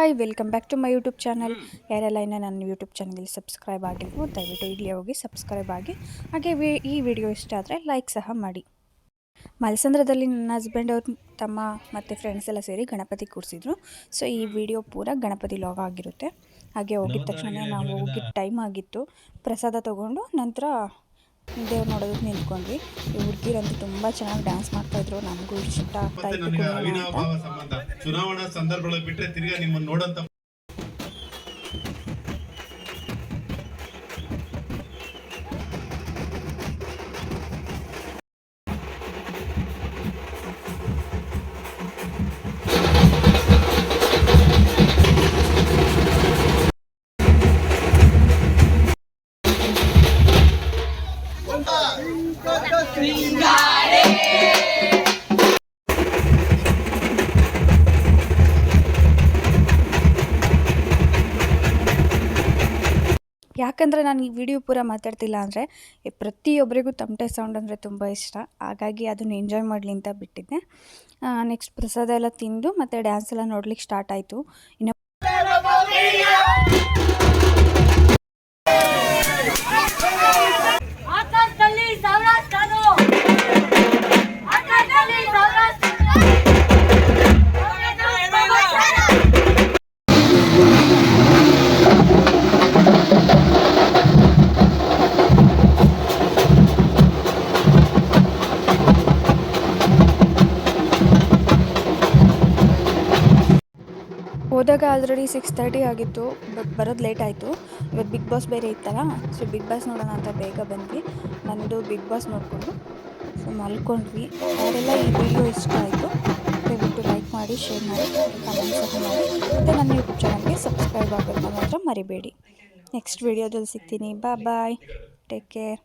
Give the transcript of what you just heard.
Hi welcome back to my YouTube channel ಯಾರೆಲ್ಲ ಇನ್ನೂ ನನ್ನ ಯೂಟ್ಯೂಬ್ ಚಾನಲ್ಗೆ ಸಬ್ಸ್ಕ್ರೈಬ್ ಆಗಿಲ್ವೋ ದಯವಿಟ್ಟು ಇಲ್ಲಿ ಹೋಗಿ ಸಬ್ಸ್ಕ್ರೈಬ್ ಆಗಿ. ಹಾಗೆ ಈ ವಿಡಿಯೋ ಇಷ್ಟ ಆದರೆ ಲೈಕ್ ಸಹ ಮಾಡಿ. ಮಲಸಂದ್ರದಲ್ಲಿ ನನ್ನ ಹಸ್ಬೆಂಡ್ ಅವ್ರ ತಮ್ಮ ಮತ್ತು ಫ್ರೆಂಡ್ಸ್ ಎಲ್ಲ ಸೇರಿ ಗಣಪತಿ ಕೂರಿಸಿದ್ರು. ಸೊ ಈ ವಿಡಿಯೋ ಪೂರ ಗಣಪತಿ ಲಾಗ್ ಆಗಿರುತ್ತೆ. ಹಾಗೆ ಹೋಗಿದ ತಕ್ಷಣ ನಾವು ಹೋಗಿದ್ದ ಟೈಮ್ ಆಗಿತ್ತು. ಪ್ರಸಾದ ತೊಗೊಂಡು ನಂತರ ದೇವ್ರು ನೋಡೋದಕ್ಕೆ ನಿಂತ್ಕೊಂಡ್ವಿ. ಈ ಹುಡುಗಿರಂತೂ ತುಂಬ ಚೆನ್ನಾಗಿ ಡ್ಯಾನ್ಸ್ ಮಾಡ್ತಾಯಿದ್ರು ನಮಗೂ ಇಷ್ಟ ಆಗ್ತಾ ಇತ್ತು ಚುನಾವಣಾ ಸಂದರ್ಭಗಳು ಬಿಟ್ಟರೆ ತಿರ್ಗಾ ನಿಮ್ಮನ್ನ ನೋಡಂತ ಯಾಕಂದರೆ ನಾನು ಈ ವಿಡಿಯೋ ಪೂರ ಮಾತಾಡ್ತಿಲ್ಲ ಅಂದರೆ ಪ್ರತಿಯೊಬ್ಬರಿಗೂ ತಮಟೆ ಸೌಂಡ್ ಅಂದರೆ ತುಂಬ ಇಷ್ಟ. ಹಾಗಾಗಿ ಅದನ್ನು ಎಂಜಾಯ್ ಮಾಡಲಿ ಅಂತ ಬಿಟ್ಟಿದ್ದೆ. ನೆಕ್ಸ್ಟ್ ಪ್ರಸಾದ ಎಲ್ಲ ತಿಂದು ಮತ್ತು ಡ್ಯಾನ್ಸ್ ಎಲ್ಲ ನೋಡ್ಲಿಕ್ಕೆ ಸ್ಟಾರ್ಟ್ ಆಯಿತು. ಇನ್ನು ಹೋದಾಗ ಆಲ್ರೆಡಿ ಸಿಕ್ಸ್ ತರ್ಟಿ ಆಗಿತ್ತು ಬಟ್ ಬರೋದು ಲೇಟ್ ಆಯಿತು. ಇವತ್ತು ಬಿಗ್ ಬಾಸ್ ಬೇರೆ ಇತ್ತಲ್ಲ ಸೊ ಬಿಗ್ ಬಾಸ್ ನೋಡೋಣ ಅಂತ ಬೇಗ ಬಂದ್ವಿ. ನನ್ನದು ಬಿಗ್ ಬಾಸ್ ನೋಡಿಕೊಂಡು ಸೊ ಮಲ್ಕೊಂಡ್ವಿ. ಅವರೆಲ್ಲ ಈ ವಿಡಿಯೋ ಇಷ್ಟ ಆಯಿತು. ದಯವಿಟ್ಟು ಲೈಕ್ ಮಾಡಿ ಶೇರ್ ಮಾಡಿ ಕಮೆಂಟ್ ಸಹ ಮಾಡಿ. ಮತ್ತು ನನ್ನ ಯೂಟ್ಯೂಬ್ ಚಾನಲ್ಗೆ ಸಬ್ಸ್ಕ್ರೈಬ್ ಆಗೋದನ್ನ ಮಾತ್ರ ಮರಿಬೇಡಿ. ನೆಕ್ಸ್ಟ್ ವಿಡಿಯೋದಲ್ಲಿ ಸಿಗ್ತೀನಿ. ಬಾ ಬಾಯ್ ಟೇಕ್ ಕೇರ್.